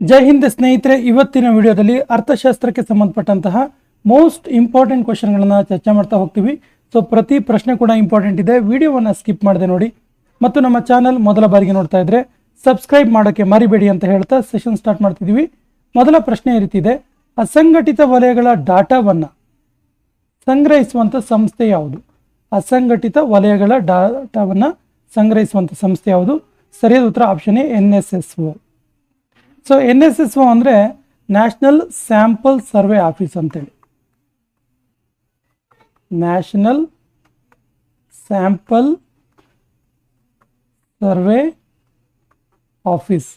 ಜೈ ಹಿಂದ್ ಸ್ನೇಹಿತರೆ, ಇವತ್ತಿನ ವಿಡಿಯೋದಲ್ಲಿ ಅರ್ಥಶಾಸ್ತ್ರಕ್ಕೆ ಸಂಬಂಧಪಟ್ಟಂತಹ ಮೋಸ್ಟ್ ಇಂಪಾರ್ಟೆಂಟ್ ಕ್ವಶನ್ಗಳನ್ನು ಚರ್ಚೆ ಮಾಡ್ತಾ ಹೋಗ್ತೀವಿ. ಸೊ ಪ್ರತಿ ಪ್ರಶ್ನೆ ಕೂಡ ಇಂಪಾರ್ಟೆಂಟ್ ಇದೆ. ವಿಡಿಯೋವನ್ನು ಸ್ಕಿಪ್ ಮಾಡದೆ ನೋಡಿ. ಮತ್ತು ನಮ್ಮ ಚಾನಲ್ ಮೊದಲ ಬಾರಿಗೆ ನೋಡ್ತಾ ಇದ್ರೆ ಸಬ್ಸ್ಕ್ರೈಬ್ ಮಾಡೋಕ್ಕೆ ಮರಿಬೇಡಿ ಅಂತ ಹೇಳ್ತಾ ಸೆಷನ್ ಸ್ಟಾರ್ಟ್ ಮಾಡ್ತಿದ್ದೀವಿ ಮೊದಲ ಪ್ರಶ್ನೆ ಈ ರೀತಿ ಇದೆ. ಅಸಂಘಟಿತ ವಲಯಗಳ ಡಾಟಾವನ್ನು ಸಂಗ್ರಹಿಸುವಂಥ ಸಂಸ್ಥೆ ಯಾವುದು? ಅಸಂಘಟಿತ ವಲಯಗಳ ಡಾಟಾವನ್ನು ಸಂಗ್ರಹಿಸುವಂಥ ಸಂಸ್ಥೆ ಯಾವುದು? ಸರಿಯಾದ ಉತ್ತರ option A N S S O so N S S O ಅಂದರೆ ನ್ಯಾಷನಲ್ ಸ್ಯಾಂಪಲ್ ಸರ್ವೆ ಆಫೀಸ್ ಅಂತೇಳಿ. National sample survey office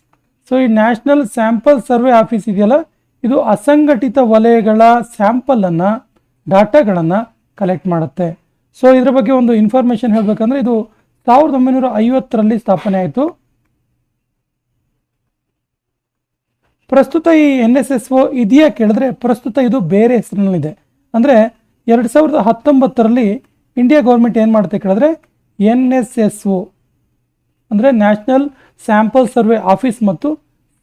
so ಈ ನ್ಯಾಷನಲ್ ಸ್ಯಾಂಪಲ್ ಸರ್ವೆ ಆಫೀಸ್ ಇದೆಯಲ್ಲ? ಇದು ಅಸಂಘಟಿತ ವಲಯಗಳ ಸ್ಯಾಂಪಲನ್ನು, ಡಾಟಾಗಳನ್ನು ಕಲೆಕ್ಟ್ ಮಾಡುತ್ತೆ. ಸೊ ಇದ್ರ ಬಗ್ಗೆ ಒಂದು ಇನ್ಫಾರ್ಮೇಷನ್ ಹೇಳಬೇಕಂದ್ರೆ ಇದು ಸಾವಿರದ ಒಂಬೈನೂರ ಐವತ್ತರಲ್ಲಿ ಸ್ಥಾಪನೆ ಆಯಿತು. ಪ್ರಸ್ತುತ ಈ ಎನ್ ಎಸ್ ಎಸ್ ಒ ಇದೆಯಾ ಕೇಳಿದ್ರೆ ಪ್ರಸ್ತುತ ಇದು ಬೇರೆ ಹೆಸರಿನಲ್ಲಿದೆ. ಅಂದರೆ ಎರಡು ಸಾವಿರದ ಹತ್ತೊಂಬತ್ತರಲ್ಲಿ ಇಂಡಿಯಾ ಗೌರ್ಮೆಂಟ್ ಏನು ಮಾಡುತ್ತೆ ಕೇಳಿದ್ರೆ ಎನ್ ಎಸ್ ಎಸ್ ಒ ಅಂದರೆ ನ್ಯಾಷನಲ್ ಸ್ಯಾಂಪಲ್ ಸರ್ವೆ ಆಫೀಸ್ ಮತ್ತು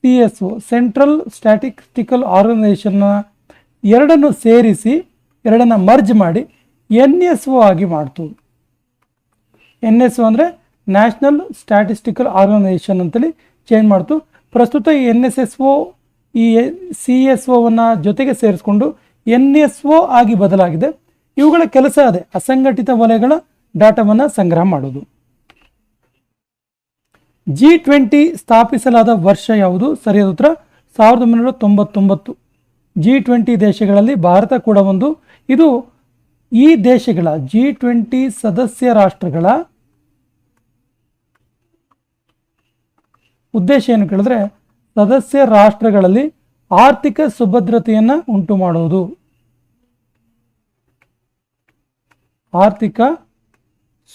C S O, central statistical ಆರ್ಗನೈಸೇಷನ್ನ ಎರಡನ್ನು ಸೇರಿಸಿ, ಎರಡನ್ನು ಮರ್ಜ್ ಮಾಡಿ ಎನ್ ಎಸ್ ಒ ಆಗಿ ಮಾಡ್ತು. ಎನ್ ಎಸ್ ಒ ಅಂದರೆ ನ್ಯಾಷನಲ್ ಸ್ಟ್ಯಾಟಿಸ್ಟಿಕಲ್ ಆರ್ಗನೈಸೇಷನ್ ಅಂತೇಳಿ ಚೇಂಜ್ ಮಾಡ್ತು. ಪ್ರಸ್ತುತ ಈ ಎನ್ ಎಸ್ ಎಸ್ ಒ ಈ ಸಿ ಎಸ್ ಒವನ್ನು ಜೊತೆಗೆ ಸೇರಿಸ್ಕೊಂಡು ಎನ್ ಎಸ್ ಒ ಆಗಿ ಬದಲಾಗಿದೆ. ಇವುಗಳ ಕೆಲಸ ಅದೇ, ಅಸಂಘಟಿತ ವಲಯಗಳ ಡಾಟಾವನ್ನು ಸಂಗ್ರಹ ಮಾಡೋದು ಜಿ ಟ್ವೆಂಟಿ ಸ್ಥಾಪಿಸಲಾದ ವರ್ಷ ಯಾವುದು? ಸರಿಯಾದ ಉತ್ತರ, ಸಾವಿರದ ಒಂಬೈನೂರ ತೊಂಬತ್ತೊಂಬತ್ತು. ಜಿ ಟ್ವೆಂಟಿ ದೇಶಗಳಲ್ಲಿ ಭಾರತ ಕೂಡ ಒಂದು. ಇದು ಈ ದೇಶಗಳ ಜಿ ಟ್ವೆಂಟಿ ಸದಸ್ಯ ರಾಷ್ಟ್ರಗಳ ಉದ್ದೇಶ ಏನು ಕೇಳಿದ್ರೆ ಸದಸ್ಯ ರಾಷ್ಟ್ರಗಳಲ್ಲಿ ಆರ್ಥಿಕ ಸುಭದ್ರತೆಯನ್ನು ಉಂಟು ಮಾಡುವುದು. ಆರ್ಥಿಕ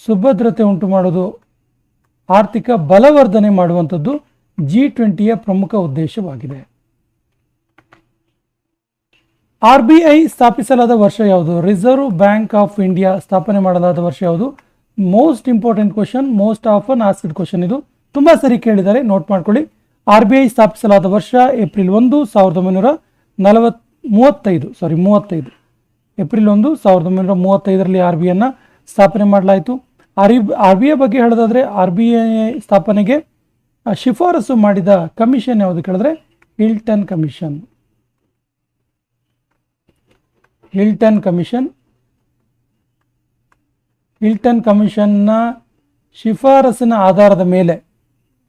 ಸುಭದ್ರತೆ ಉಂಟು ಮಾಡೋದು ಆರ್ಥಿಕ ಬಲವರ್ಧನೆ ಮಾಡುವಂಥದ್ದು ಜಿ ಟ್ವೆಂಟಿಯ ಪ್ರಮುಖ ಉದ್ದೇಶವಾಗಿದೆ. ಆರ್ ಬಿ ಐ ಸ್ಥಾಪಿಸಲಾದ ವರ್ಷ ಯಾವುದು? ರಿಸರ್ವ್ ಬ್ಯಾಂಕ್ ಆಫ್ ಇಂಡಿಯಾ ಸ್ಥಾಪನೆ ಮಾಡಲಾದ ವರ್ಷ ಯಾವುದು? Most important question most often asked question ಇದು. ತುಂಬ ಸರಿ ಕೇಳಿದರೆ ನೋಟ್ ಮಾಡ್ಕೊಳ್ಳಿ. ಆರ್ ಬಿ ಐ ಸ್ಥಾಪಿಸಲಾದ ವರ್ಷ ಏಪ್ರಿಲ್ ಒಂದು, ಸಾವಿರದ ಒಂಬೈನೂರ ನಲವತ್ ಮೂವತ್ತೈದು ಸಾರಿ ಮೂವತ್ತೈದು. ಏಪ್ರಿಲ್ ಒಂದು, ಸಾವಿರದ ಒಂಬೈನೂರ ಮೂವತ್ತೈದರಲ್ಲಿ ಆರ್ ಬಿ ಐನ ಸ್ಥಾಪನೆ ಮಾಡಲಾಯಿತು. ಆರ್ ಆರ್ ಬಿ ಐ ಬಗ್ಗೆ ಹೇಳೋದಾದರೆ ಆರ್ ಬಿ ಐ ಸ್ಥಾಪನೆಗೆ ಶಿಫಾರಸು ಮಾಡಿದ ಕಮಿಷನ್ ಯಾವುದು ಕೇಳಿದ್ರೆ? Hilton commission. Hilton commission. Hilton ಕಮಿಷನ್ನ ಶಿಫಾರಸಿನ ಆಧಾರದ ಮೇಲೆ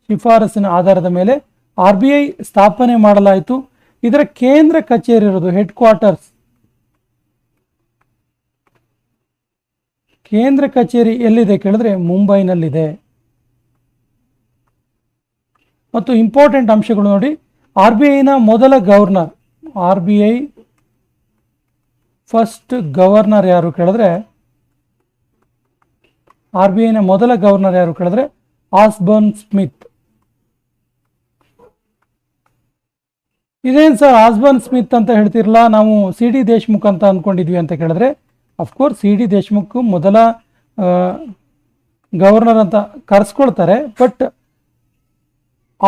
ಶಿಫಾರಸಿನ ಆಧಾರದ ಮೇಲೆ ಆರ್ ಬಿ ಐ ಸ್ಥಾಪನೆ ಮಾಡಲಾಯಿತು. ಇದರ ಕೇಂದ್ರ ಕಚೇರಿ ಇರೋದು ಹೆಡ್ ಕ್ವಾರ್ಟರ್ಸ್ ಕೇಂದ್ರ ಕಚೇರಿ ಎಲ್ಲಿದೆ ಕೇಳಿದ್ರೆ ಮುಂಬೈನಲ್ಲಿದೆ. ಮತ್ತು ಇಂಪಾರ್ಟೆಂಟ್ ಅಂಶಗಳು ನೋಡಿ. ಆರ್ ಬಿ ಐನ ಮೊದಲ governor R B I first governor ಯಾರು ಕೇಳಿದ್ರೆ? ಆರ್ ಬಿ ಐನ ಮೊದಲ ಗವರ್ನರ್ ಯಾರು ಕೇಳಿದ್ರೆ? Osborne Smith. ಇದೇನು ಸರ್ ಆಸ್ಬರ್ನ್ ಸ್ಮಿತ್ ಅಂತ ಹೇಳ್ತಿರಲ್ಲ ನಾವು ಸಿ ಡಿ ದೇಶ್ಮುಖ್ ಅಂತ ಅಂದ್ಕೊಂಡಿದ್ವಿ ಅಂತ ಕೇಳಿದ್ರೆ ಅಫ್ಕೋರ್ಸ್ ಸಿ ಡಿ ದೇಶ್ಮುಖ್ ಮೊದಲ ಗವರ್ನರ್ ಅಂತ ಕರೆಸ್ಕೊಳ್ತಾರೆ but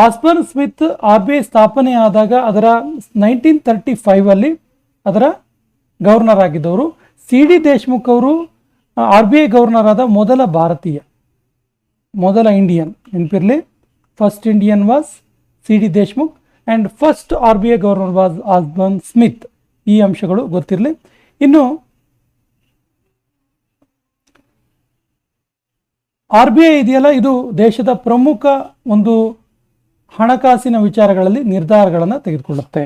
Osborne Smith R B I ಸ್ಥಾಪನೆ ಆದಾಗ ಅದರ ನೈನ್ಟೀನ್ ತರ್ಟಿ ಫೈವಲ್ಲಿ ಅದರ ಗವರ್ನರ್ ಆಗಿದ್ದವರು. ಸಿ ಡಿ ದೇಶ್ಮುಖ್ ಅವರು ಆರ್ ಬಿ ಐ ಗವರ್ನರ್ ಆದ ಮೊದಲ ಭಾರತೀಯ, ಮೊದಲ ಇಂಡಿಯನ್ ನೆನಪಿರಲಿ? First Indian was C D Deshmukh. And first R B I governor was Osborne Smith ಈ ಅಂಶಗಳು ಗೊತ್ತಿರಲಿ. ಇನ್ನು ಆರ್ ಬಿ ಐ ಇದೆಯಲ್ಲ, ಇದು ದೇಶದ ಪ್ರಮುಖ ಒಂದು ಹಣಕಾಸಿನ ವಿಚಾರಗಳಲ್ಲಿ ನಿರ್ಧಾರಗಳನ್ನು ತೆಗೆದುಕೊಳ್ಳುತ್ತೆ.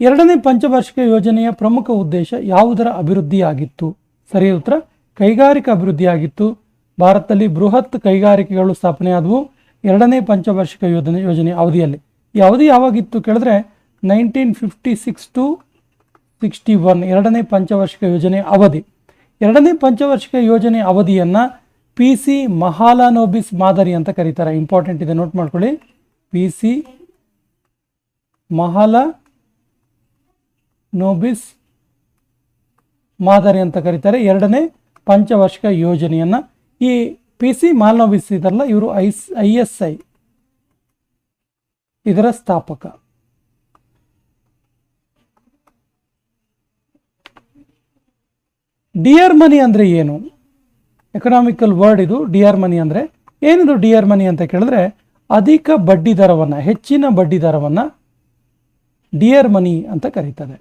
ಎರಡನೇ ಪಂಚವಾರ್ಷಿಕ ಯೋಜನೆಯ ಪ್ರಮುಖ ಉದ್ದೇಶ ಯಾವುದರ ಅಭಿವೃದ್ಧಿಯಾಗಿತ್ತು? ಸರಿ ಉತ್ತರ, ಕೈಗಾರಿಕಾ ಅಭಿವೃದ್ಧಿಯಾಗಿತ್ತು. ಭಾರತದಲ್ಲಿ ಬೃಹತ್ ಕೈಗಾರಿಕೆಗಳು ಸ್ಥಾಪನೆಯಾದವು. ಎರಡನೇ ಪಂಚವಾರ್ಷಿಕ ಯೋಜನೆ ಯೋಜನೆ ಅವಧಿಯಲ್ಲಿ. ಈ ಅವಧಿ ಯಾವಾಗಿತ್ತು ಕೇಳಿದ್ರೆ nineteen fifty six to sixty one ಎರಡನೇ ಪಂಚವಾರ್ಷಿಕ ಯೋಜನೆ ಅವಧಿ. ಎರಡನೇ ಪಂಚವಾರ್ಷಿಕ ಯೋಜನೆ ಅವಧಿಯನ್ನು ಪಿ ಸಿ ಮಹಾಲಾನೋಬಿಸ್ ಮಾದರಿ ಅಂತ ಕರೀತಾರೆ. ಇಂಪಾರ್ಟೆಂಟ್ ಇದೆ ನೋಟ್ ಮಾಡ್ಕೊಳ್ಳಿ. ಪಿ ಸಿ ಮಹಾಲ ನೋಬಿಸ್ ಮಾದರಿ ಅಂತ ಕರೀತಾರೆ. ಎರಡನೇ ಪಂಚವಾರ್ಷಿಕ ಯೋಜನೆಯನ್ನು ಈ ಪಿ ಸಿ ಮಾಲ್ನೋಬಿಸ್ ಇದಲ್ಲ ಇವರು ಐ ಐ ಎಸ್ ಐ. ಇದರ ಸ್ಥಾಪಕ. ಡಿಯರ್ ಮನಿ ಅಂದರೆ ಏನು? ಎಕನಾಮಿಕಲ್ ವರ್ಡ್ ಇದು, ಡಿಯರ್ ಮನಿ ಅಂದರೆ ಏನಿದು ಡಿಯರ್ ಮನಿ ಅಂತ ಕೇಳಿದ್ರೆ, ಅಧಿಕ ಬಡ್ಡಿ ದರವನ್ನು, ಹೆಚ್ಚಿನ ಬಡ್ಡಿ ದರವನ್ನು ಡಿಯರ್ ಮನಿ ಅಂತ ಕರೀತಾರೆ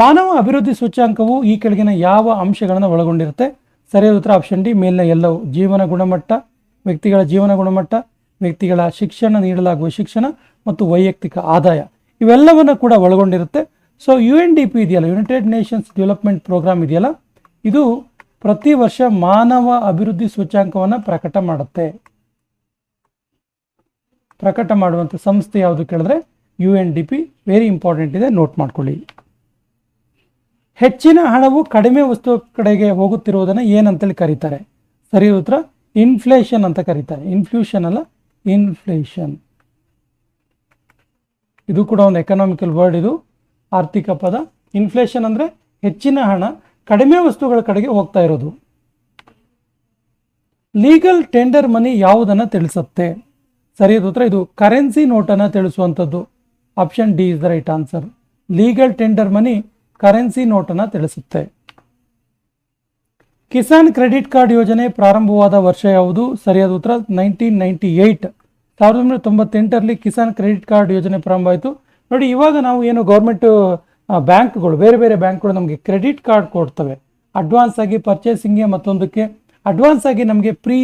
ಮಾನವ ಅಭಿವೃದ್ಧಿ ಸೂಚ್ಯಾಂಕವು ಈ ಕೆಳಗಿನ ಯಾವ ಅಂಶಗಳನ್ನು ಒಳಗೊಂಡಿರುತ್ತೆ? ಸರಿಯಾದ ಉತ್ತರ ಆಪ್ಷನ್ ಡಿ ಮೇಲಿನ ಎಲ್ಲವೂ ಜೀವನ ಗುಣಮಟ್ಟ, ವ್ಯಕ್ತಿಗಳ ಜೀವನ ಗುಣಮಟ್ಟ, ವ್ಯಕ್ತಿಗಳ ಶಿಕ್ಷಣ ನೀಡಲಾಗುವ ಶಿಕ್ಷಣ ಮತ್ತು ವೈಯಕ್ತಿಕ ಆದಾಯ. ಇವೆಲ್ಲವನ್ನು ಕೂಡ ಒಳಗೊಂಡಿರುತ್ತೆ. So U N D P ಇದೆಯಲ್ಲ ಯುನೈಟೆಡ್ ನೇಷನ್ಸ್ ಡೆವಲಪ್ಮೆಂಟ್ ಪ್ರೋಗ್ರಾಮ್ ಇದೆಯಲ್ಲ, ಇದು ಪ್ರತಿ ವರ್ಷ ಮಾನವ ಅಭಿವೃದ್ಧಿ ಸೂಚ್ಯಾಂಕವನ್ನು ಪ್ರಕಟ ಮಾಡುತ್ತೆ. ಪ್ರಕಟ ಮಾಡುವಂಥ ಸಂಸ್ಥೆ ಯಾವುದು ಕೇಳಿದ್ರೆ U N D P very important ಇದೆ ನೋಟ್ ಮಾಡ್ಕೊಳ್ಳಿ. ಹೆಚ್ಚಿನ ಹಣವು ಕಡಿಮೆ ವಸ್ತು ಕಡೆಗೆ ಹೋಗುತ್ತಿರುವುದನ್ನು ಏನಂತೇಳಿ ಕರೀತಾರೆ? ಸರಿ ಉತ್ತರ ಇನ್ಫ್ಲೇಷನ್ ಅಂತ ಕರೀತಾರೆ. ಇನ್ಫ್ಲೂಷನ್ ಅಲ್ಲ ಇನ್ಫ್ಲೇಷನ್ ಇದು ಕೂಡ ಒಂದು ಎಕನಾಮಿಕಲ್ ವರ್ಡ್ ಇದು. ಆರ್ಥಿಕ ಪದ. ಇನ್ಫ್ಲೇಷನ್ ಅಂದರೆ ಹೆಚ್ಚಿನ ಹಣ ಕಡಿಮೆ ವಸ್ತುಗಳ ಕಡೆಗೆ ಹೋಗ್ತಾ ಇರೋದು. ಲೀಗಲ್ ಟೆಂಡರ್ ಮನಿ ಯಾವುದನ್ನು ತಿಳಿಸುತ್ತೆ? ಸರಿಯಾದ ಉತ್ತರ, ಇದು ಕರೆನ್ಸಿ ನೋಟನ್ನು ತಿಳಿಸುವಂಥದ್ದು. Option D is the right answer legal tender money currency ನೋಟನ್ನು ತಿಳಿಸುತ್ತೆ. ಕಿಸಾನ್ ಕ್ರೆಡಿಟ್ ಕಾರ್ಡ್ ಯೋಜನೆ ಪ್ರಾರಂಭವಾದ ವರ್ಷ ಯಾವುದು? ಸರಿಯಾದ ಉತ್ತರ ನೈನ್ಟೀನ್ ನೈಂಟಿ ಏಯ್ಟ್ ಸಾವಿರದ ಒಂಬೈನೂರ ತೊಂಬತ್ತೆಂಟರಲ್ಲಿ ಕಿಸಾನ್ ಕ್ರೆಡಿಟ್ ಕಾರ್ಡ್ ಯೋಜನೆ ಪ್ರಾರಂಭ ಆಯಿತು. ನೋಡಿ, ಇವಾಗ ನಾವು ಏನು ಗೌರ್ಮೆಂಟ್ ಬ್ಯಾಂಕ್ಗಳು, ಬೇರೆ ಬೇರೆ ಬ್ಯಾಂಕ್ಗಳು ನಮಗೆ ಕ್ರೆಡಿಟ್ ಕಾರ್ಡ್ ಕೊಡ್ತವೆ. ಅಡ್ವಾನ್ಸ್ ಆಗಿ ಪರ್ಚೇಸಿಂಗ್ಗೆ ಮತ್ತೊಂದಕ್ಕೆ, ಅಡ್ವಾನ್ಸ್ ಆಗಿ ನಮಗೆ ಪ್ರೀ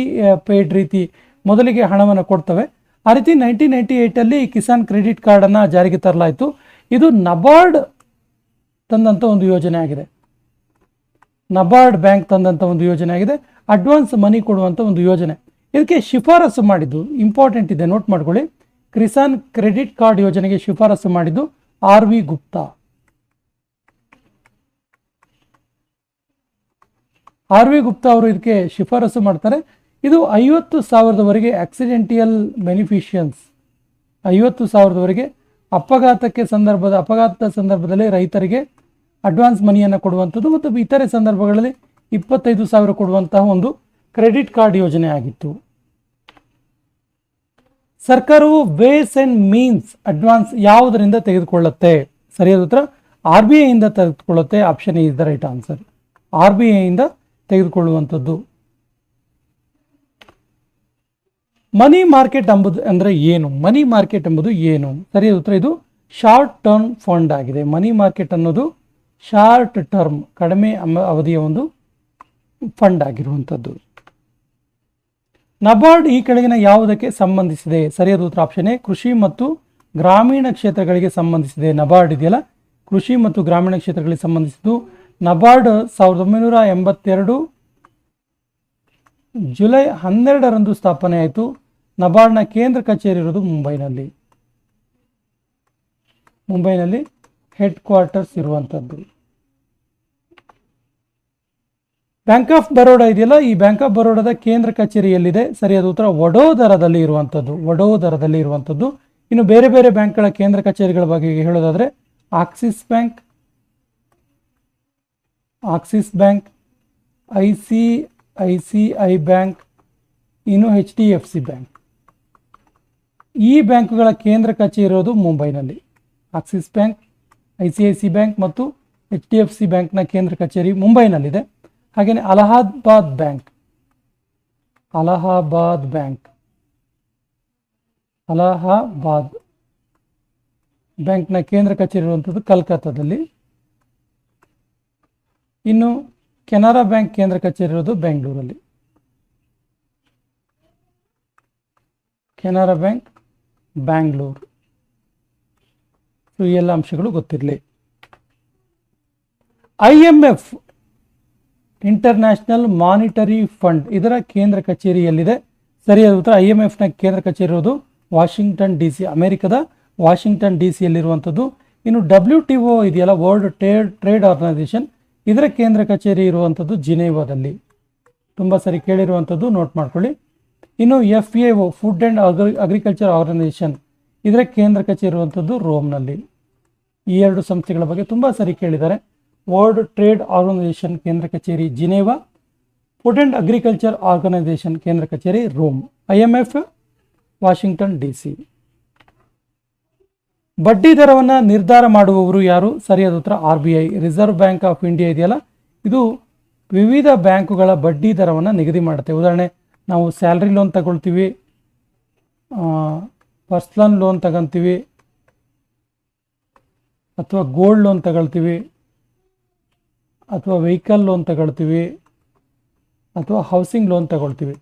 ಪೇಯ್ಡ್ ರೀತಿ ಮೊದಲಿಗೆ ಹಣವನ್ನು ಕೊಡ್ತವೆ. ಆ ರೀತಿ ನೈನ್ಟೀನ್ ನೈಂಟಿ ಏಯ್ಟಲ್ಲಿ ಕಿಸಾನ್ ಕ್ರೆಡಿಟ್ ಕಾರ್ಡನ್ನು ಜಾರಿಗೆ ತರಲಾಯಿತು. ಇದು ನಬಾರ್ಡ್ ತಂದಂಥ ಒಂದು ಯೋಜನೆ ಆಗಿದೆ. ನಬಾರ್ಡ್ ಬ್ಯಾಂಕ್ ತಂದಂಥ ಒಂದು ಯೋಜನೆ ಆಗಿದೆ. ಅಡ್ವಾನ್ಸ್ ಮನಿ ಕೊಡುವಂಥ ಒಂದು ಯೋಜನೆ. ಇದಕ್ಕೆ ಶಿಫಾರಸು ಮಾಡಿದ್ದು ಇಂಪಾರ್ಟೆಂಟ್ ಇದೆ. ನೋಟ್ ಮಾಡ್ಕೊಳ್ಳಿ. ಕ್ರಿಸಾನ್ ಕ್ರೆಡಿಟ್ ಕಾರ್ಡ್ ಯೋಜನೆಗೆ ಶಿಫಾರಸು ಮಾಡಿದ್ದು R V Gupta. R V Gupta ಅವರು ಇದಕ್ಕೆ ಶಿಫಾರಸು ಮಾಡ್ತಾರೆ. ಇದು ಐವತ್ತು ಸಾವಿರದವರೆಗೆ ಆಕ್ಸಿಡೆಂಟಿಯಲ್ ಬೆನಿಫಿಷಿಯನ್ಸ್ ಐವತ್ತು ಸಾವಿರದವರೆಗೆ ಅಪಘಾತಕ್ಕೆ ಸಂದರ್ಭದ, ಅಪಘಾತದ ಸಂದರ್ಭದಲ್ಲಿ ರೈತರಿಗೆ ಅಡ್ವಾನ್ಸ್ ಮನಿಯನ್ನು ಕೊಡುವಂಥದ್ದು ಮತ್ತು ಇತರೆ ಸಂದರ್ಭಗಳಲ್ಲಿ ಇಪ್ಪತ್ತೈದು ಸಾವಿರ ಕೊಡುವಂತಹ ಒಂದು ಕ್ರೆಡಿಟ್ ಕಾರ್ಡ್ ಯೋಜನೆ ಆಗಿತ್ತು. ಸರ್ಕಾರವು ವೇಸ್ ಅಂಡ್ ಮೀನ್ಸ್ ಅಡ್ವಾನ್ಸ್ ಯಾವುದರಿಂದ ತೆಗೆದುಕೊಳ್ಳುತ್ತೆ? ಸರಿಯಾದ ಉತ್ತರ ಆರ್ ಬಿ ಐಯಿಂದ ತೆಗೆದುಕೊಳ್ಳುತ್ತೆ. Option is the right answer R B ಐಯಿಂದ ತೆಗೆದುಕೊಳ್ಳುವಂಥದ್ದು. ಮನಿ ಮಾರ್ಕೆಟ್ ಎಂಬುದು ಅಂದರೆ ಏನು? ಮನಿ ಮಾರ್ಕೆಟ್ ಎಂಬುದು ಏನು? ಸರಿಯಾದ ಉತ್ತರ, ಇದು ಶಾರ್ಟ್ ಟರ್ಮ್ ಫಂಡ್ ಆಗಿದೆ. ಮನಿ ಮಾರ್ಕೆಟ್ ಅನ್ನೋದು ಶಾರ್ಟ್ ಟರ್ಮ್ ಕಡಿಮೆ ಅವಧಿಯ ಒಂದು ಫಂಡ್ ಆಗಿರುವಂಥದ್ದು. ನಬಾರ್ಡ್ ಈ ಕೆಳಗಿನ ಯಾವುದಕ್ಕೆ ಸಂಬಂಧಿಸಿದೆ? ಸರಿಯಾದ ಉತ್ತರ ಆಪ್ಷನ್ ಕೃಷಿ ಮತ್ತು ಗ್ರಾಮೀಣ ಕ್ಷೇತ್ರಗಳಿಗೆ ಸಂಬಂಧಿಸಿದೆ. ನಬಾರ್ಡ್ ಇದೆಯಲ್ಲ? ಕೃಷಿ ಮತ್ತು ಗ್ರಾಮೀಣ ಕ್ಷೇತ್ರಗಳಿಗೆ ಸಂಬಂಧಿಸಿದ್ದು ನಬಾರ್ಡ್ ಸಾವಿರದ ಒಂಬೈನೂರ ಎಂಬತ್ತೆರಡು ಜುಲೈ ಹನ್ನೆರಡರಂದು ಸ್ಥಾಪನೆ ಆಯಿತು. ನಬಾರ್ಡ್ನ ಕೇಂದ್ರ ಕಚೇರಿ ಇರೋದು ಮುಂಬೈನಲ್ಲಿ. ಮುಂಬೈನಲ್ಲಿ ಹೆಡ್ ಕ್ವಾರ್ಟರ್ಸ್ ಇರುವಂಥದ್ದು. ಬ್ಯಾಂಕ್ ಆಫ್ ಬರೋಡಾ ಇದೆಯಲ್ಲ? ಈ ಬ್ಯಾಂಕ್ ಆಫ್ ಬರೋಡಾದ ಕೇಂದ್ರ ಕಚೇರಿ ಎಲ್ಲಿದೆ ಸರಿಯಾದ ಉತ್ತರ ವಡೋದರದಲ್ಲಿ ಇರುವಂಥದ್ದು ವಡೋದರದಲ್ಲಿ ಇರುವಂಥದ್ದು ಇನ್ನು ಬೇರೆ ಬೇರೆ ಬ್ಯಾಂಕ್ಗಳ ಕೇಂದ್ರ ಕಚೇರಿಗಳ ಬಗ್ಗೆ ಹೇಳೋದಾದರೆ Axis Bank Axis Bank I C I C I Bank ಇನ್ನು H D F C Bank ಈ ಬ್ಯಾಂಕುಗಳ ಕೇಂದ್ರ ಕಚೇರಿ ಇರೋದು ಮುಂಬೈನಲ್ಲಿ. Axis Bank I C I C Bank ಮತ್ತು ಎಚ್ ಡಿ ಎಫ್ ಸಿ ಬ್ಯಾಂಕ್ನ ಕೇಂದ್ರ ಕಚೇರಿ ಮುಂಬೈನಲ್ಲಿದೆ. ಹಾಗೆಯೇ ಅಲಹಾಬಾದ್ ಬ್ಯಾಂಕ್. ಅಲಹಾಬಾದ್ ಬ್ಯಾಂಕ್. ಅಲಹಾಬಾದ್ ಬ್ಯಾಂಕ್ನ ಕೇಂದ್ರ ಕಚೇರಿ ಇರುವಂಥದ್ದು ಕಲ್ಕತ್ತಾದಲ್ಲಿ. ಇನ್ನು ಕೆನರಾ ಬ್ಯಾಂಕ್ ಕೇಂದ್ರ ಕಚೇರಿ ಇರೋದು ಬೆಂಗಳೂರಲ್ಲಿ. ಕೆನರಾ ಬ್ಯಾಂಕ್, ಬ್ಯಾಂಗ್ಳೂರು. ಈ ಎಲ್ಲ ಅಂಶಗಳು ಗೊತ್ತಿರಲಿ. I M F International Monetary Fund ಇದರ ಕೇಂದ್ರ ಕಚೇರಿ ಎಲ್ಲಿದೆ? ಸರಿಯಾದ ಉತ್ತರ ಐ ಎಂ ಎಫ್ನ ಕೇಂದ್ರ ಕಚೇರಿ ಇರೋದು ವಾಷಿಂಗ್ಟನ್ ಡಿ ಸಿ, ಅಮೆರಿಕದ ವಾಷಿಂಗ್ಟನ್ ಡಿ ಸಿಯಲ್ಲಿರುವಂಥದ್ದು ಇನ್ನು ಡಬ್ಲ್ಯೂ ಟಿ ಒ ಇದೆಯಲ್ಲ ವರ್ಲ್ಡ್ ಟ್ರೇಡ್ ಟ್ರೇಡ್ ಆರ್ಗನೈಸೇಷನ್ ಇದರ ಕೇಂದ್ರ ಕಚೇರಿ ಇರುವಂಥದ್ದು ಜಿನೇವಾದಲ್ಲಿ. ತುಂಬ ಸರಿ ಕೇಳಿರುವಂಥದ್ದು ನೋಟ್ ಮಾಡ್ಕೊಳ್ಳಿ. ಇನ್ನು F A O food and agri agriculture organisation ಇದರ ಕೇಂದ್ರ ಕಚೇರಿ ಇರುವಂಥದ್ದು ರೋಮ್ನಲ್ಲಿ. ಈ ಎರಡು ಸಂಸ್ಥೆಗಳ ಬಗ್ಗೆ ತುಂಬ ಸರಿ ಕೇಳಿದ್ದಾರೆ. ವರ್ಲ್ಡ್ ಟ್ರೇಡ್ ಆರ್ಗನೈಸೇಷನ್ ಕೇಂದ್ರ ಕಚೇರಿ Geneva, food and agriculture organisation ಕೇಂದ್ರ ಕಚೇರಿ Rome, I M F, Washington D C ಬಡ್ಡಿ ದರವನ್ನು ನಿರ್ಧಾರ ಮಾಡುವವರು ಯಾರು? ಸರಿಯಾದ ಉತ್ತರ, R B I. Reserve Bank of India ಇದೆಯಲ್ಲ? ಇದು ವಿವಿಧ ಬ್ಯಾಂಕುಗಳ ಬಡ್ಡಿ ದರವನ್ನು ನಿಗದಿ ಮಾಡುತ್ತೆ. ಉದಾಹರಣೆ, ನಾವು ಸ್ಯಾಲ್ರಿ ಲೋನ್ ತಗೊಳ್ತೀವಿ ಪರ್ಸ್ನಲ್ ಲೋನ್ ತಗೊಂತೀವಿ, ಅಥವಾ ಗೋಲ್ಡ್ ಲೋನ್ ತಗೊಳ್ತೀವಿ ಅಥವಾ ವೆಹಿಕಲ್ ಲೋನ್ ತಗೊಳ್ತೀವಿ, ಅಥವಾ ಹೌಸಿಂಗ್ ಲೋನ್ ತಗೊಳ್ತೀವಿ.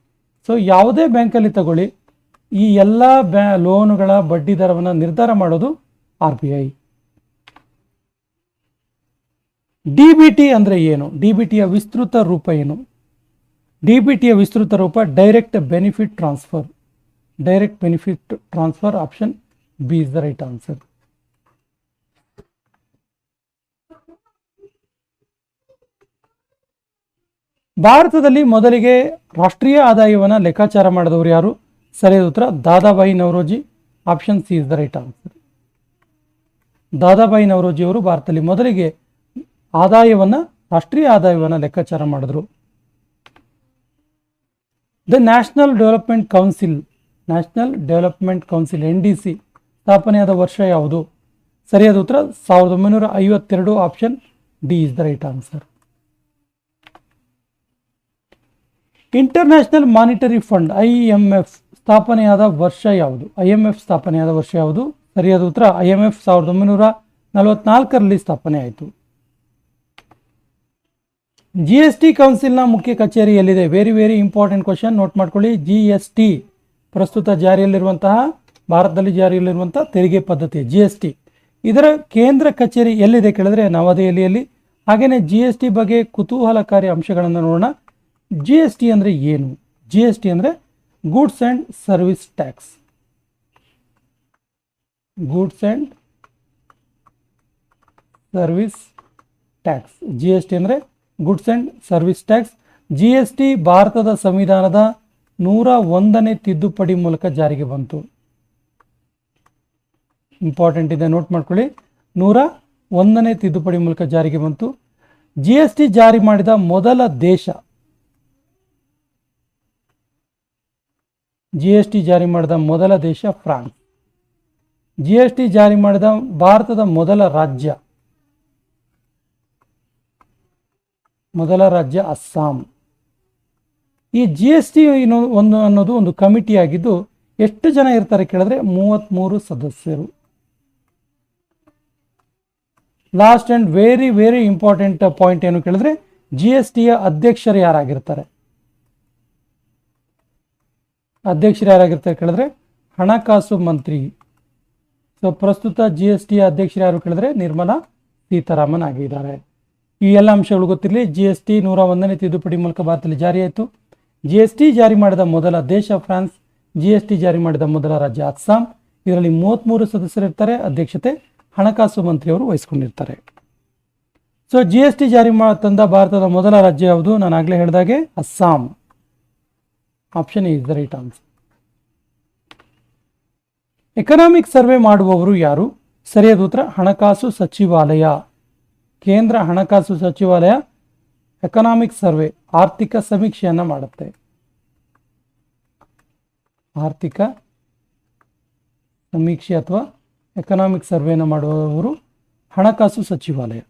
ಸೊ ಯಾವುದೇ ಬ್ಯಾಂಕಲ್ಲಿ ತಗೊಳ್ಳಿ, ಈ ಎಲ್ಲ ಬ್ಯಾ ಲೋನುಗಳ ಬಡ್ಡಿ ದರವನ್ನು ನಿರ್ಧಾರ ಮಾಡೋದು R B I D B T ಅಂದರೆ ಏನು? ಡಿ ಬಿ ಟಿಯ ವಿಸ್ತೃತ ರೂಪ ಏನು? ಡಿ ಬಿ ಟಿಯ ವಿಸ್ತೃತ ರೂಪ direct benefit transfer direct benefit transfer option B is the right answer ಭಾರತದಲ್ಲಿ ಮೊದಲಿಗೆ ರಾಷ್ಟ್ರೀಯ ಆದಾಯವನ್ನು ಲೆಕ್ಕಾಚಾರ ಮಾಡಿದವರು ಯಾರು? ಸರಿಯಾದ ಉತ್ತರ, Dadabhai Naoroji. Option C is the right answer Dadabhai Naoroji ಅವರು ಭಾರತದಲ್ಲಿ ಮೊದಲಿಗೆ ಆದಾಯವನ್ನು, ರಾಷ್ಟ್ರೀಯ ಆದಾಯವನ್ನು ಲೆಕ್ಕಾಚಾರ ಮಾಡಿದ್ರು. The national development council national development council N D C ಸ್ಥಾಪನೆಯಾದ ವರ್ಷ ಯಾವುದು? ಸರಿಯಾದ ಉತ್ತರ, ಸಾವಿರದ ಒಂಬೈನೂರ ಐವತ್ತೆರಡು. Option D is the right answer International Monetary Fund I M F ಸ್ಥಾಪನೆಯಾದ ವರ್ಷ ಯಾವುದು? ಐ ಎಂ ಎಫ್ ಸ್ಥಾಪನೆಯಾದ ವರ್ಷ ಯಾವುದು? ಸರಿಯಾದ ಉತ್ತರ ಐ ಎಂ ಎಫ್ ಸಾವಿರದ ಒಂಬೈನೂರ ನಲವತ್ನಾಲ್ಕರಲ್ಲಿ ಸ್ಥಾಪನೆ ಆಯಿತು. ಜಿ ಎಸ್ ಟಿ ಕೌನ್ಸಿಲ್ನ ಮುಖ್ಯ ಕಚೇರಿ ಎಲ್ಲಿದೆ? Very very important question note ಮಾಡ್ಕೊಳ್ಳಿ. ಜಿ ಎಸ್ ಟಿ ಪ್ರಸ್ತುತ ಜಾರಿಯಲ್ಲಿರುವಂತಹ, ಭಾರತದಲ್ಲಿ ಜಾರಿಯಲ್ಲಿರುವಂತಹ ತೆರಿಗೆ ಪದ್ಧತಿ ಜಿ ಎಸ್ ಟಿ ಇದರ ಕೇಂದ್ರ ಕಚೇರಿ ಎಲ್ಲಿದೆ ಕೇಳಿದ್ರೆ ನವದೆಹಲಿಯಲ್ಲಿ ಹಾಗೆಯೇ ಜಿ ಎಸ್ ಟಿ ಬಗ್ಗೆ ಕುತೂಹಲಕಾರಿ ಅಂಶಗಳನ್ನು ನೋಡೋಣ. ಜಿ ಎಸ್ ಟಿ ಅಂದರೆ ಏನು? ಜಿ ಎಸ್ ಟಿ ಅಂದರೆ goods and service tax goods and service tax G S T ಅಂದರೆ goods and service tax G S T ಭಾರತದ ಸಂವಿಧಾನದ ನೂರ ಒಂದನೇ ತಿದ್ದುಪಡಿ ಮೂಲಕ ಜಾರಿಗೆ ಬಂತು. ಇಂಪಾರ್ಟೆಂಟ್ ಇದೆ ನೋಟ್ ಮಾಡ್ಕೊಳ್ಳಿ. ನೂರ ಒಂದನೇ ತಿದ್ದುಪಡಿ ಮೂಲಕ ಜಾರಿಗೆ ಬಂತು. ಜಿ ಎಸ್ ಟಿ ಜಾರಿ ಮಾಡಿದ ಮೊದಲ ದೇಶ ಜಿ ಎಸ್ ಟಿ ಜಾರಿ ಮಾಡಿದ ಮೊದಲ ದೇಶ ಫ್ರಾನ್ಸ್. ಜಿ ಎಸ್ ಟಿ ಜಾರಿ ಮಾಡಿದ ಭಾರತದ ಮೊದಲ ರಾಜ್ಯ. ಮೊದಲ ರಾಜ್ಯ ಅಸ್ಸಾಂ. ಈ ಜಿ ಎಸ್ ಟಿ ಒಂದು ಅನ್ನೋದು ಒಂದು ಕಮಿಟಿ ಆಗಿದ್ದು ಎಷ್ಟು ಜನ ಇರ್ತಾರೆ ಕೇಳಿದ್ರೆ ಮೂವತ್ತ್ಮೂರು ಸದಸ್ಯರು. Last and very very important point ಏನು ಕೇಳಿದ್ರೆ ಜಿ ಎಸ್ ಟಿಯ ಅಧ್ಯಕ್ಷರು ಯಾರಾಗಿರ್ತಾರೆ? ಅಧ್ಯಕ್ಷರು ಯಾರಾಗಿರ್ತಾರೆ ಕೇಳಿದ್ರೆ ಹಣಕಾಸು ಮಂತ್ರಿ. ಸೊ ಪ್ರಸ್ತುತ ಜಿ ಎಸ್ ಟಿ ಅಧ್ಯಕ್ಷರು ಯಾರು ಕೇಳಿದ್ರೆ ನಿರ್ಮಲಾ ಸೀತಾರಾಮನ್ ಆಗಿದ್ದಾರೆ. ಈ ಎಲ್ಲ ಅಂಶಗಳು ಗೊತ್ತಿರಲಿ ಜಿ ಎಸ್ ಟಿ ನೂರ ಒಂದನೇ ತಿದ್ದುಪಡಿ ಮೂಲಕ ಭಾರತದಲ್ಲಿ ಜಾರಿಯಾಯಿತು ಜಿ ಎಸ್ ಟಿ ಜಾರಿ ಮಾಡಿದ ಮೊದಲ ದೇಶ ಫ್ರಾನ್ಸ್ ಜಿ ಎಸ್ ಟಿ ಜಾರಿ ಮಾಡಿದ ಮೊದಲ ರಾಜ್ಯ ಅಸ್ಸಾಂ. ಇದರಲ್ಲಿ ಮೂವತ್ತ್ಮೂರು ಸದಸ್ಯರಿರ್ತಾರೆ ಅಧ್ಯಕ್ಷತೆ ಹಣಕಾಸು ಮಂತ್ರಿಯವರು ವಹಿಸ್ಕೊಂಡಿರ್ತಾರೆ. ಸೊ ಜಿ ಎಸ್ ಟಿ ಜಾರಿ ತಂದ ಭಾರತದ ಮೊದಲ ರಾಜ್ಯ ಯಾವುದು? ನಾನು ಆಗಲೇ ಹೇಳಿದಾಗೆ Assam. Option is the right answer economic survey ಮಾಡುವವರು ಯಾರು? ಸರಿಯಾದ ಉತ್ತರ, ಹಣಕಾಸು ಸಚಿವಾಲಯ. ಕೇಂದ್ರ ಹಣಕಾಸು ಸಚಿವಾಲಯ ಎಕನಾಮಿಕ್ ಸರ್ವೆ ಆರ್ಥಿಕ ಸಮೀಕ್ಷೆಯನ್ನು ಮಾಡುತ್ತೆ. ಆರ್ಥಿಕ ಸಮೀಕ್ಷೆ ಅಥವಾ ಎಕನಾಮಿಕ್ ಸರ್ವೆಯನ್ನು ಮಾಡುವವರು ಹಣಕಾಸು ಸಚಿವಾಲಯ.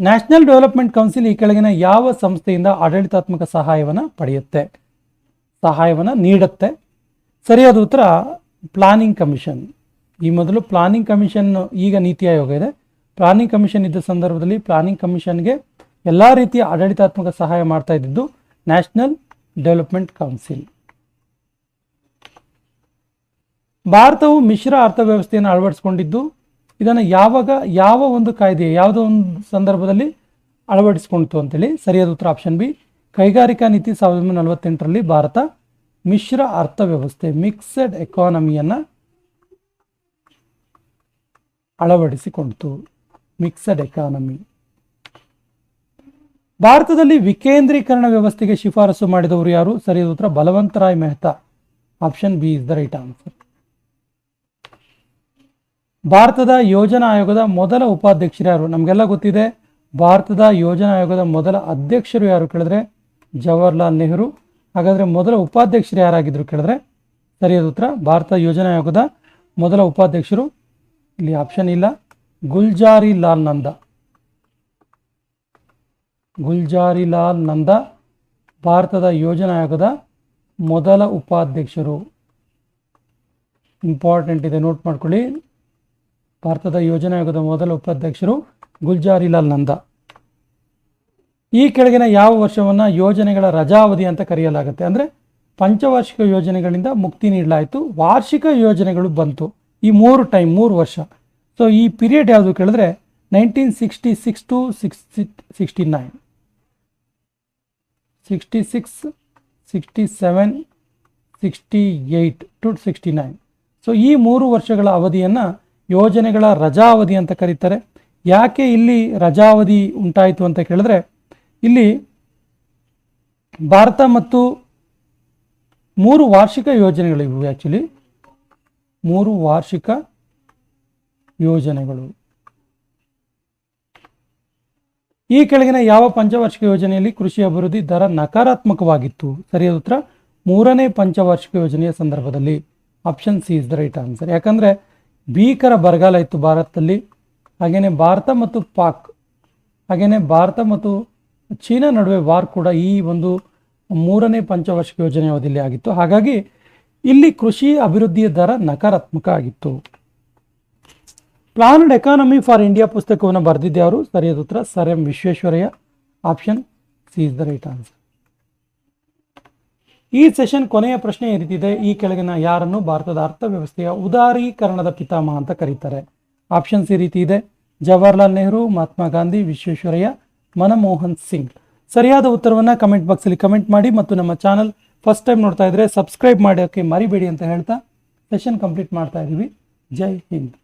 ನ್ಯಾಷನಲ್ ಡೆವಲಪ್ಮೆಂಟ್ ಕೌನ್ಸಿಲ್ ಈ ಕೆಳಗಿನ ಯಾವ ಸಂಸ್ಥೆಯಿಂದ ಆಡಳಿತಾತ್ಮಕ ಸಹಾಯವನ್ನು ಪಡೆಯುತ್ತೆ? ಸಹಾಯವನ್ನು ನೀಡುತ್ತೆ. ಸರಿಯಾದ ಉತ್ತರ, ಪ್ಲಾನಿಂಗ್ ಕಮಿಷನ್. ಈ ಮೊದಲು ಪ್ಲಾನಿಂಗ್ ಕಮಿಷನ್ ಈಗ ನೀತಿ ಆಯೋಗ ಇದೆ. ಪ್ಲಾನಿಂಗ್ ಕಮಿಷನ್ ಇದ್ದ ಸಂದರ್ಭದಲ್ಲಿ ಪ್ಲಾನಿಂಗ್ ಕಮಿಷನ್ಗೆ ಎಲ್ಲ ರೀತಿಯ ಆಡಳಿತಾತ್ಮಕ ಸಹಾಯ ಮಾಡ್ತಾ ಇದ್ದಿದ್ದು ನ್ಯಾಷನಲ್ ಡೆವಲಪ್ಮೆಂಟ್ ಕೌನ್ಸಿಲ್. ಭಾರತವು ಮಿಶ್ರ ಅರ್ಥವ್ಯವಸ್ಥೆಯನ್ನು ಅಳವಡಿಸಿಕೊಂಡಿದ್ದು ಇದನ್ನು ಯಾವಾಗ, ಯಾವ ಒಂದು ಕಾಯ್ದೆ, ಯಾವುದೋ ಒಂದು ಸಂದರ್ಭದಲ್ಲಿ ಅಳವಡಿಸಿಕೊಂಡಿತು ಅಂತೇಳಿ ಸರಿಯಾದ ಉತ್ತರ ಆಪ್ಷನ್ ಬಿ. ಕೈಗಾರಿಕಾ ನೀತಿ ಸಾವಿರದ ಒಂಬೈನೂರ ನಲವತ್ತೆಂಟರಲ್ಲಿ ಭಾರತ ಮಿಶ್ರ ಅರ್ಥವ್ಯವಸ್ಥೆ ಮಿಕ್ಸಡ್ ಎಕಾನಮಿಯನ್ನು ಅಳವಡಿಸಿಕೊಂಡಿತು. ಮಿಕ್ಸಡ್ ಎಕಾನಮಿ ಭಾರತದಲ್ಲಿ ವಿಕೇಂದ್ರೀಕರಣ ವ್ಯವಸ್ಥೆಗೆ ಶಿಫಾರಸು ಮಾಡಿದವರು ಯಾರು? ಸರಿಯಾದ ಉತ್ತರ Balwantrai Mehta. Option B is the right answer ಭಾರತದ ಯೋಜನಾ ಆಯೋಗದ ಮೊದಲ ಉಪಾಧ್ಯಕ್ಷರು ಯಾರು? ನಮಗೆಲ್ಲ ಗೊತ್ತಿದೆ. ಭಾರತದ ಯೋಜನಾ ಆಯೋಗದ ಮೊದಲ ಅಧ್ಯಕ್ಷರು ಯಾರು ಕೇಳಿದ್ರೆ? ಜವಾಹರ್ಲಾಲ್ ನೆಹರು. ಹಾಗಾದರೆ ಮೊದಲ ಉಪಾಧ್ಯಕ್ಷರು ಯಾರಾಗಿದ್ದರು ಕೇಳಿದ್ರೆ? ಸರಿಯಾದ ಉತ್ತರ. ಭಾರತ ಯೋಜನಾ ಆಯೋಗದ ಮೊದಲ ಉಪಾಧ್ಯಕ್ಷರು. ಇಲ್ಲಿ ಆಪ್ಷನ್ ಇಲ್ಲ. ಗುಲ್ಜಾರಿ ಲಾಲ್ ನಂದ. ಗುಲ್ಜಾರಿ ಲಾಲ್ ನಂದ ಭಾರತದ ಯೋಜನಾ ಆಯೋಗದ ಮೊದಲ ಉಪಾಧ್ಯಕ್ಷರು. ಇಂಪಾರ್ಟೆಂಟ್ ಇದೆ ನೋಟ್ ಮಾಡ್ಕೊಳ್ಳಿ. ಭಾರತದ ಯೋಜನಾ ಆಯೋಗದ ಮೊದಲ ಉಪಾಧ್ಯಕ್ಷರು ಗುಲ್ಜಾರಿಲಾಲ್ ನಂದ. ಈ ಕೆಳಗಿನ ಯಾವ ವರ್ಷವನ್ನು ಯೋಜನೆಗಳ ರಜಾವಧಿ ಅಂತ ಕರೆಯಲಾಗುತ್ತೆ ಅಂದರೆ ಪಂಚವಾರ್ಷಿಕ ಯೋಜನೆಗಳಿಂದ ಮುಕ್ತಿ ನೀಡಲಾಯಿತು, ವಾರ್ಷಿಕ ಯೋಜನೆಗಳು ಬಂತು. ಈ ಮೂರು ಟೈಮ್, ಮೂರು ವರ್ಷ. ಸೊ ಈ ಪೀರಿಯಡ್ ಯಾವುದು ಕೇಳಿದ್ರೆ nineteen sixty six to six sixty nine. Sixty six, sixty seven, sixty eight to sixty nine. So ಈ ಮೂರು ವರ್ಷಗಳ ಅವಧಿಯನ್ನು ಯೋಜನೆಗಳ ರಜಾವಧಿ ಅಂತ ಕರೀತಾರೆ. ಯಾಕೆ ಇಲ್ಲಿ ರಜಾವಧಿ ಉಂಟಾಯಿತು ಅಂತ ಕೇಳಿದ್ರೆ, ಇಲ್ಲಿ ಭಾರತ ಮತ್ತು ಮೂರು ವಾರ್ಷಿಕ ಯೋಜನೆಗಳಿವು ಆ್ಯಕ್ಚುಲಿ ಮೂರು ವಾರ್ಷಿಕ ಯೋಜನೆಗಳು. ಈ ಕೆಳಗಿನ ಯಾವ ಪಂಚವಾರ್ಷಿಕ ಯೋಜನೆಯಲ್ಲಿ ಕೃಷಿ ಅಭಿವೃದ್ಧಿ ದರ ನಕಾರಾತ್ಮಕವಾಗಿತ್ತು? ಸರಿಯಾದ ಉತ್ತರ ಮೂರನೇ ಪಂಚವಾರ್ಷಿಕ ಯೋಜನೆಯ ಸಂದರ್ಭದಲ್ಲಿ option C is the right answer ಯಾಕಂದರೆ ಭೀಕರ ಬರಗಾಲ ಇತ್ತು ಭಾರತದಲ್ಲಿ. ಹಾಗೆಯೇ ಭಾರತ ಮತ್ತು ಪಾಕ್ ಹಾಗೆಯೇ ಭಾರತ ಮತ್ತು ಚೀನಾ ನಡುವೆ ವಾರ್ ಕೂಡ ಈ ಒಂದು ಮೂರನೇ ಪಂಚವಾರ್ಷಿಕ ಯೋಜನೆ ಅವಧಿಯಲ್ಲಿ ಆಗಿತ್ತು. ಹಾಗಾಗಿ ಇಲ್ಲಿ ಕೃಷಿ ಅಭಿವೃದ್ಧಿಯ ದರ ನಕಾರಾತ್ಮಕ ಆಗಿತ್ತು. ಪ್ಲಾನ್ಡ್ ಎಕಾನಮಿ ಫಾರ್ ಇಂಡಿಯಾ ಪುಸ್ತಕವನ್ನು ಬರೆದಿದ್ದೆ ಅವರು ಸರಿಯಾದ ಉತ್ತರ, sir M Visvesvaraya. Option C is the right answer ಈ ಸೆಷನ್ ಕೊನೆಯ ಪ್ರಶ್ನೆ ಈ ರೀತಿ ಇದೆ ಈ ಕೆಳಗಿನ ಯಾರನ್ನು ಭಾರತದ ಅರ್ಥವ್ಯವಸ್ಥೆಯ ಉದಾರೀಕರಣದ ಪಿತಾಮಹ ಅಂತ ಕರೀತಾರೆ. ಆಪ್ಷನ್ಸ್ ಈ ರೀತಿ ಇದೆ. ಜವಾಹರ್ಲಾಲ್ ನೆಹರು, ಮಹಾತ್ಮ ಗಾಂಧಿ, ವಿಶ್ವೇಶ್ವರಯ್ಯ, ಮನಮೋಹನ್ ಸಿಂಗ್. ಸರಿಯಾದ ಉತ್ತರವನ್ನು ಕಮೆಂಟ್ ಬಾಕ್ಸಲ್ಲಿ ಕಮೆಂಟ್ ಮಾಡಿ ಮತ್ತು ನಮ್ಮ ಚಾನಲ್ ಫಸ್ಟ್ ಟೈಮ್ ನೋಡ್ತಾ ಇದ್ರೆ ಸಬ್ಸ್ಕ್ರೈಬ್ ಮಾಡೋಕ್ಕೆ ಮರಿಬೇಡಿ ಅಂತ ಹೇಳ್ತಾ ಸೆಷನ್ ಕಂಪ್ಲೀಟ್ ಮಾಡ್ತಾ ಇದ್ದೀವಿ. ಜೈ ಹಿಂದ್.